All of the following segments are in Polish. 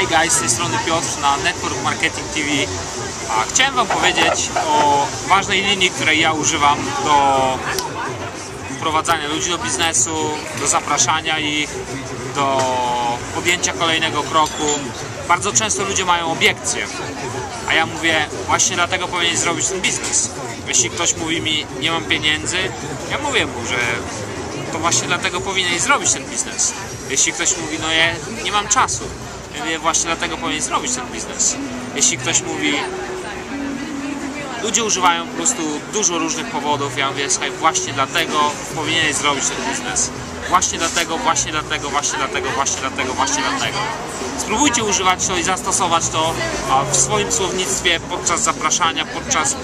Hi, z tej strony Piotr na Network Marketing TV. A chciałem Wam powiedzieć o ważnej linii, której ja używam do wprowadzania ludzi do biznesu, do zapraszania ich, do podjęcia kolejnego kroku. Bardzo często ludzie mają obiekcje, a ja mówię, właśnie dlatego powinien zrobić ten biznes. Jeśli ktoś mówi mi, nie mam pieniędzy, ja mówię mu, że to właśnie dlatego powinien zrobić ten biznes. Jeśli ktoś mówi, no ja nie mam czasu, właśnie dlatego powinien zrobić ten biznes. Jeśli ktoś mówi, ludzie używają po prostu dużo różnych powodów, ja mówię, słuchaj, właśnie dlatego powinieneś zrobić ten biznes. Właśnie dlatego, właśnie dlatego, właśnie dlatego, właśnie dlatego, właśnie dlatego. Spróbujcie używać to i zastosować to w swoim słownictwie podczas zapraszania, podczas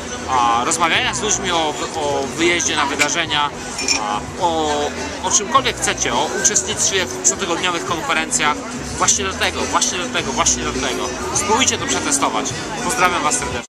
rozmawiania z ludźmi o, o wyjeździe na wydarzenia, o, o czymkolwiek chcecie, o uczestnictwie w cotygodniowych konferencjach. Właśnie dlatego, właśnie dlatego, właśnie dlatego. Spróbujcie to przetestować. Pozdrawiam Was serdecznie.